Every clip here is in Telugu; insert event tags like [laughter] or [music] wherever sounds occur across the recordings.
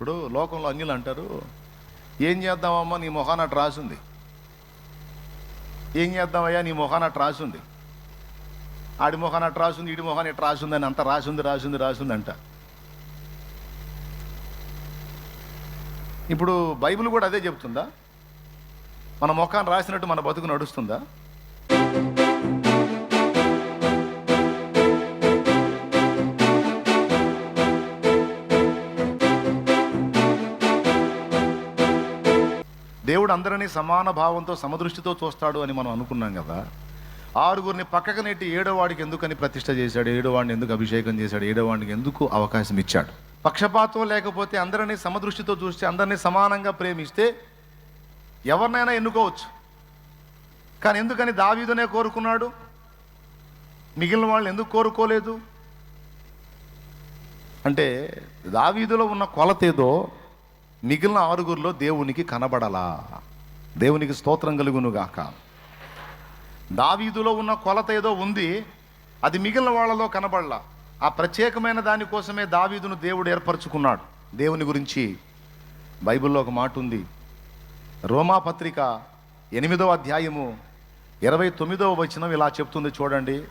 ఇప్పుడు లోకంలో అన్యులు అంటారు ఏం చేద్దామమ్మా నీ మొహాన అటు రాసుంది. ఏం చేద్దామయ్యా నీ మొహాన అటు రాసుంది. ఆడి మొహాన అటు రాసుంది ఇడి మొహాన ఇటు రాసుంది అని అంత రాసుంది రాసుంది రాసుంది అంట. ఇప్పుడు బైబిల్ కూడా అదే చెప్తుందా? మన మొఖాన్ని రాసినట్టు మన బతుకు నడుస్తుందా? దేవుడు అందరినీ సమాన భావంతో సమదృష్టితో చూస్తాడు అని మనం అనుకున్నాం కదా. ఆరుగురిని పక్కకు నెట్టి ఏడో వాడికి ఎందుకని ప్రతిష్ట చేశాడు? ఏడో వాడిని ఎందుకు అభిషేకం చేశాడు? ఏడో వాడికి ఎందుకు అవకాశం ఇచ్చాడు? పక్షపాతం లేకపోతే అందరినీ సమదృష్టితో చూస్తే అందరినీ సమానంగా ప్రేమిస్తే ఎవరినైనా ఎన్నుకోవచ్చు. కానీ ఎందుకని దావీదునే కోరుకున్నాడు? మిగిలిన వాళ్ళు ఎందుకు కోరుకోలేదు? అంటే దావీదులో ఉన్న కొలత ఏదో మిగిలిన ఆరుగురిలో దేవునికి కనబడలా. దేవునికి స్తోత్రం కలుగును గాక దావీదులో ఉన్న కొలత ఏదో ఉంది అది మిగిలిన వాళ్ళలో కనబడలా. ఆ ప్రత్యేకమైన దానికోసమే దావీదును దేవుడు ఏర్పరచుకున్నాడు. దేవుని గురించి బైబిల్లో ఒక మాట ఉంది. రోమా పత్రిక ఎనిమిదవ అధ్యాయము ఇరవై తొమ్మిదవ వచనం ఇలా చెప్తుంది చూడండి.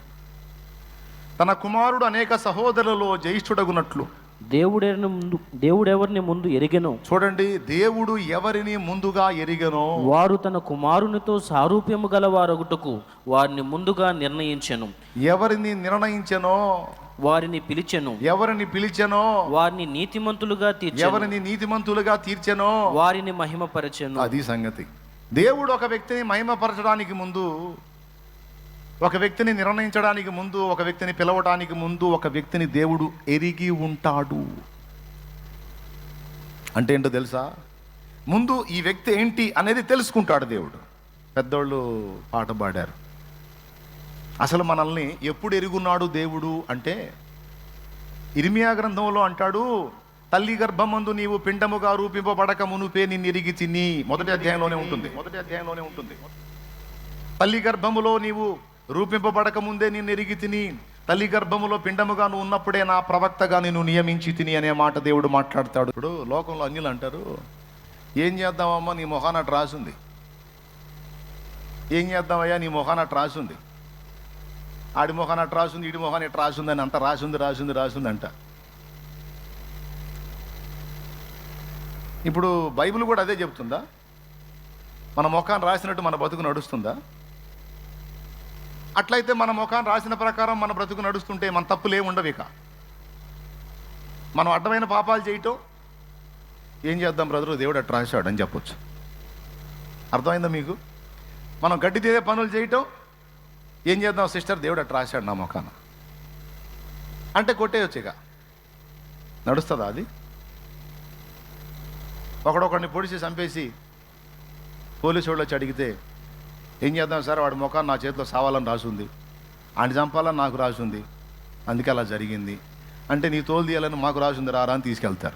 తన కుమారుడు అనేక సహోదరులలో జ్యేష్ఠుడగునట్లు దేవుడెవరిని ముందు దేవుడెవరిని ముందు ఎరిగెను? చూడండి దేవుడు ఎవరిని ముందుగా ఎరిగనో? వారు తన కుమారునితో సారూప్యము గల వారొకటకు వారిని ముందుగా నిర్ణయించెను. ఎవరిని నిర్ణయించెనో? వారిని పిలిచెను. ఎవరిని పిలిచెనో? వారిని నీతిమంతులుగా తీర్చెను. ఎవరిని నీతిమంతులుగా తీర్చెనో? వారిని మహిమపరచెను. అది సంగతి. దేవుడు ఒక వ్యక్తిని మహిమపరచడానికి ముందు ఒక వ్యక్తిని నిర్ణయించడానికి ముందు ఒక వ్యక్తిని పిలవడానికి ముందు ఒక వ్యక్తిని దేవుడు ఎరిగి ఉంటాడు. అంటే ఏంటో తెలుసా? ముందు ఈ వ్యక్తి ఏంటి అనేది తెలుసుకుంటాడు దేవుడు. పెద్దోళ్ళు పాట పాడారు. అసలు మనల్ని ఎప్పుడు ఎరుగున్నాడు దేవుడు అంటే ఇరిమియా గ్రంథంలో అంటాడు తల్లి గర్భమందు నీవు పిండముగా రూపింపబడక మునుపే నిన్ను ఎరిగి తిని. మొదటి అధ్యాయంలోనే ఉంటుంది. మొదటి అధ్యాయంలోనే ఉంటుంది. తల్లి గర్భములో నీవు రూపింపబడక ముందే నేను ఎరిగి తిని తల్లి గర్భములో పిండముగా నువ్వు ఉన్నప్పుడే నా ప్రవక్తగా నేను నియమించి తిని అనే మాట దేవుడు మాట్లాడతాడు. ఇప్పుడు లోకంలో అన్యులు అంటారు ఏం చేద్దామమ్మా నీ మొహాన రాసుంది ఏం చేద్దామయ్యా నీ మొహాన రాసుంది ఆడి మొహాన అటు రాసుంది ఈడి మొహాన ఇట్ రాసుంది అని అంత రాసింది రాసింది రాసింది అంట. ఇప్పుడు బైబిల్ కూడా అదే చెప్తుందా? మన మొఖాన్ని రాసినట్టు మన బతుకు నడుస్తుందా? అట్లయితే మన ముఖాన్ని రాసిన ప్రకారం మన బ్రతుకు నడుస్తుంటే మన తప్పులే ఉండవు ఇక. మనం అడ్డమైన పాపాలు చేయటం ఏం చేద్దాం బ్రదరు? దేవుడు అట్లా రాశాడు అని చెప్పొచ్చు. అర్థమైందా మీకు? మనం గడ్డి తీరే పనులు చేయటం ఏం చేద్దాం సిస్టర్? దేవుడు అట్లా రాశాడు నా ముఖాన. అంటే కొట్టేయచ్చు ఇక. నడుస్తుందా అది? ఒకడొకడిని పొడిచి చంపేసి పోలీసు వాళ్ళు వచ్చి అడిగితే ఏం చేద్దాం సార్? వాడి ముఖాన్ని నా చేతిలో సావాలని రాసుంది. ఆయన చంపాలని నాకు రాసుంది. అందుకే అలా జరిగింది. అంటే నీ తోలు తీయాలని మాకు రాసింది. రారా అని తీసుకెళ్తారు.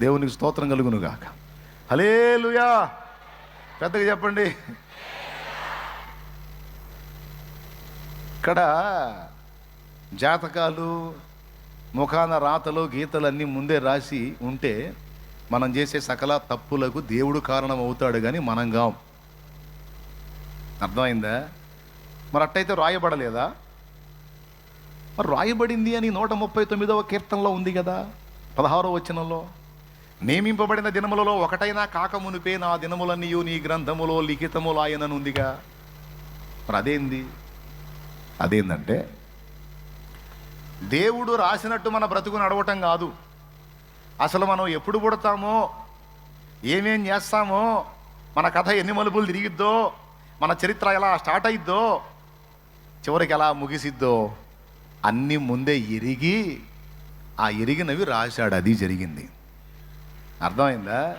దేవునికి స్తోత్రం కలుగును గాక హలేలుయా పెద్దగా చెప్పండి. ఇక్కడ జాతకాలు ముఖాన రాతలు గీతలు అన్నీ ముందే రాసి ఉంటే మనం చేసే సకల తప్పులకు దేవుడు కారణం అవుతాడు కానీ మనం కాం. అర్థమైందా? మరి అట్టయితే రాయబడలేదా? మరి రాయబడింది అని నూట ముప్పై తొమ్మిదవ కీర్తనలో ఉంది కదా పదహారో వచనంలో. నియమింపబడిన దినములలో ఒకటైనా కాకమునిపే నా దినములన్నీయు నీ గ్రంథములో లిఖితములాయనని ఉందిగా మరి అదేంది? అదేందంటే దేవుడు రాసినట్టు మన బ్రతుకు నడవటం కాదు. అసలు మనం ఎప్పుడు పుడతామో ఏమేం చేస్తామో మన కథ ఎన్ని మలుపులు తిరిగిద్దో మన చరిత్ర ఎలా స్టార్ట్ అయిద్దో చివరికి ఎలా ముగిసిద్దో అన్నీ ముందే ఎరిగి ఆ ఎరిగినవి రాశాడు అది జరిగింది. అర్థమైందా?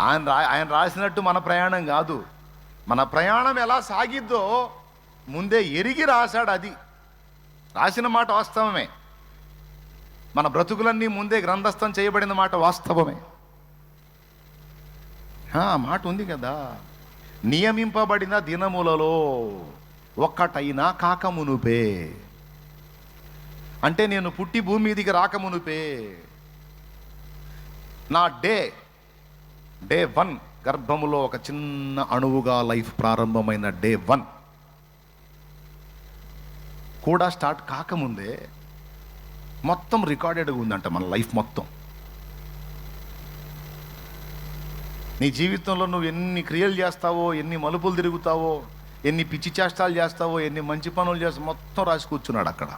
ఆయన రా ఆయన రాసినట్టు మన ప్రయాణం కాదు. మన ప్రయాణం ఎలా సాగిద్దో ముందే ఎరిగి రాశాడు అది. రాసిన మాట వాస్తవమే. మన బ్రతుకులన్నీ ముందే గ్రంథస్థం చేయబడిన మాట వాస్తవమే. ఆ మాట ఉంది కదా. నియమింపబడిన దినములలో ఒక్కటైనా కాకమునుపే. అంటే నేను పుట్టి భూమి మీదికి రాకమునుపే. నా డే డే వన్ గర్భములో ఒక చిన్న అణువుగా లైఫ్ ప్రారంభమైన డే వన్. కూడా స్టార్ట్ కాకముందే మొత్తం రికార్డెడ్గా ఉందంట మన లైఫ్ మొత్తం. నీ జీవితంలో నువ్వు ఎన్ని క్రియలు చేస్తావో ఎన్ని మలుపులు తిరుగుతావో ఎన్ని పిచ్చి చేష్టాలు చేస్తావో ఎన్ని మంచి పనులు చేస్తావు మొత్తం రాసి కూర్చున్నాడు అక్కడ.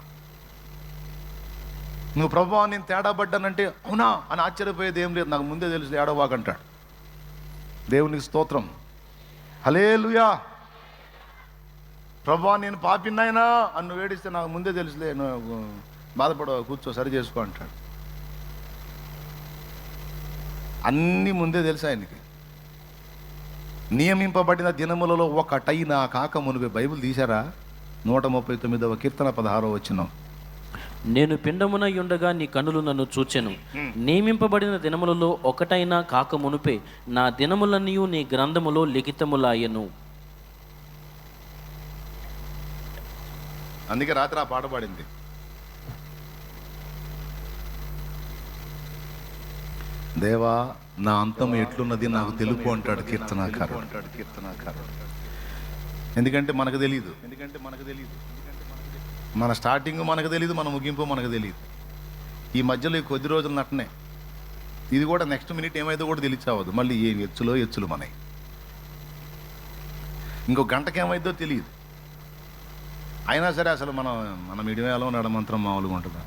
నువ్వు ప్రభావ నేను తేడా పడ్డానంటే అవునా అని ఆశ్చర్యపోయేది ఏం లేదు. నాకు ముందే తెలుసు ఏడవాకంటాడు దేవునికి స్తోత్రం. హలేలుయా ప్రభా నేను పాపిన్నాయినా అని నువ్వు ఏడిస్తే నాకు ముందే తెలుసులే నువ్వు బాధపడ కూర్చో సరి చేసుకో అంటాడు. అన్నీ ముందే తెలుసు ఆయనకి. నియమింపబడిన దినములలో ఒకటైనా కాక మునిపే బైబిల్ తీశారా? నూట ముప్పై తొమ్మిదవ కీర్తన పదహారో వచ్చినాం నేను పిండమునై ఉండగా నీ కన్నులు నన్ను చూచెను. నియమింపబడిన దినములలో ఒకటైనా కాక మునుపే నా దినములన్నీ నీ గ్రంథములో లిఖితములాయను. అందుకే రాత్రి ఆ పాట పాడింది. దేవా నా అంతం ఎట్లున్నది నాకు తెలుపు అంటాడు కీర్తనాకారు అంటాడు కీర్తనాకారు ఎందుకంటే మనకు తెలియదు ఎందుకంటే మనకు తెలియదు మన స్టార్టింగ్ మనకు తెలియదు మన ముగింపు మనకు తెలియదు ఈ మధ్యలో ఈ కొద్ది రోజులు నటనే. ఇది కూడా నెక్స్ట్ మినిట్ ఏమైతే కూడా తెలియచావద్దు మళ్ళీ ఏ ఎచ్చులో ఎచ్చులు మనవి. ఇంకో గంటకి ఏమైందో తెలియదు. అయినా సరే అసలు మనం మన మిడివేలో నడమంత్రం మామూలుగా ఉంటుందా?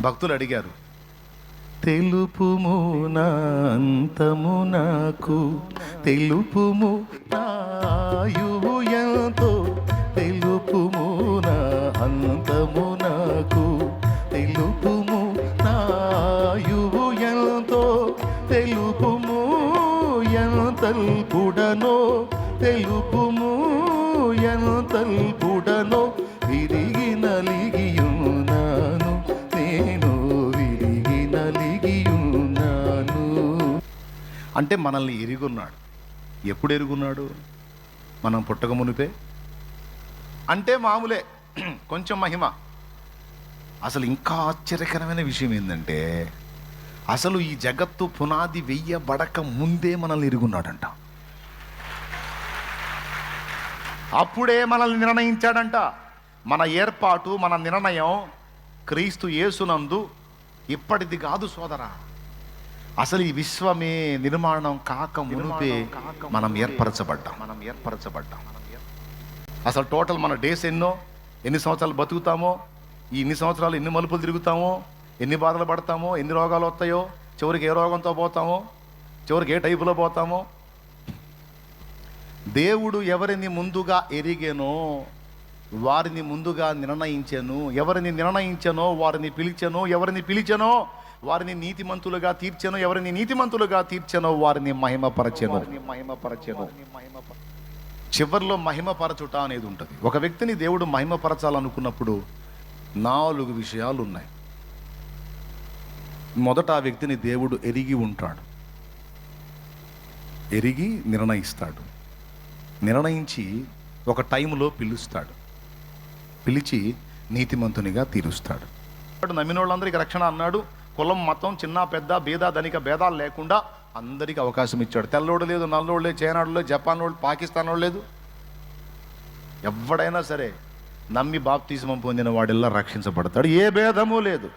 భక్తులు అడిగారు తెలుపుము నాంతము నాకు. తెలుపుము నాయువు ఎంతో. తెలుపుము నా అంతము నాకు. తెలుపుము నాయువు ఎంతో. తెలుపుము ఎంతల్పుడనో తెలుపుము ఎంతల్పుడనో విరిగి నలిగియు అంటే మనల్ని ఎరుగున్నాడు. ఎప్పుడు ఎరుగున్నాడు? మనం పుట్టక మునిపే? అంటే మామూలే. [clears throat] కొంచెం మహిమ. అసలు ఇంకా ఆశ్చర్యకరమైన విషయం ఏంటంటే అసలు ఈ జగత్తు పునాది వెయ్యబడక ముందే మనల్ని ఎరుగున్నాడంట. అప్పుడే మనల్ని నిర్ణయించాడంట. మన ఏర్పాటు మన నిర్ణయం క్రీస్తు యేసునందు ఇప్పటిది కాదు సోదరా. అసలు ఈ విశ్వమే నిర్మాణం కాక మునుపే మనం ఏర్పరచబడ్డాం. మనం ఏర్పరచబడ్డాం. అసలు టోటల్ మన డేస్ ఎన్నో? ఎన్ని సంవత్సరాలు బతుకుతామో? ఈ ఇన్ని సంవత్సరాలు ఎన్ని మలుపులు తిరుగుతామో? ఎన్ని బాధలు పడతామో? ఎన్ని రోగాలు వస్తాయో? చివరికి ఏ రోగంతో పోతామో? చివరికి ఏ టైపులో పోతామో? దేవుడు ఎవరిని ముందుగా ఎరిగెనో వారిని ముందుగా నిర్ణయించెను. ఎవరిని నిర్ణయించెనో వారిని పిలిచెను ఎవరిని పిలిచెనో వారిని నీతిమంతులుగా తీర్చెను ఎవరిని నీతిమంతులుగా తీర్చెనో వారిని మహిమపరచెను. మహిమపరచెను. చివరిలో మహిమపరచుట అనేది ఉంటుంది. ఒక వ్యక్తిని దేవుడు మహిమపరచాలనుకున్నప్పుడు నాలుగు విషయాలు ఉన్నాయి. మొదట ఆ వ్యక్తిని దేవుడు ఎరిగి ఉంటాడు. ఎరిగి నిర్ణయిస్తాడు. నిర్ణయించి ఒక టైంలో పిలుస్తాడు. పిలిచి నీతిమంతునిగా తీరుస్తాడు. నమ్మిన వాళ్ళందరికీ రక్షణ అన్నాడు. కులం మతం చిన్న పెద్ద భేద ధనిక భేదాలు లేకుండా అందరికీ అవకాశం ఇచ్చాడు. తెల్లోడు లేదు నల్లోడు లేదు చైనాడు లేదు జపాన్ వాళ్ళు పాకిస్తాన్ వాళ్ళు లేదు. ఎవడైనా సరే నమ్మి బాప్తిజమం పొందిన వాడిల్లా రక్షించబడతాడు. ఏ భేదము లేదు.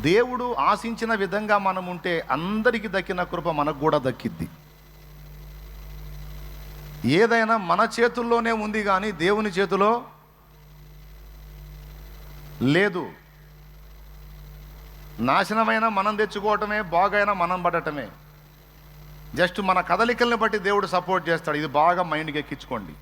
దేవుడు ఆశించిన విధంగా మనం ఉంటే అందరికీ దక్కిన కృప మనకు కూడా దక్కిద్ది. ఏదైనా మన చేతుల్లోనే ఉంది కానీ దేవుని చేతిలో లేదు. నాశనమైన మనం తెచ్చుకోవటమే బాగైనా మనం పడటమే. జస్ట్ మన కదలికల్ని బట్టి దేవుడు సపోర్ట్ చేస్తాడు. ఇది బాగా మైండ్కి ఎక్కించుకోండి.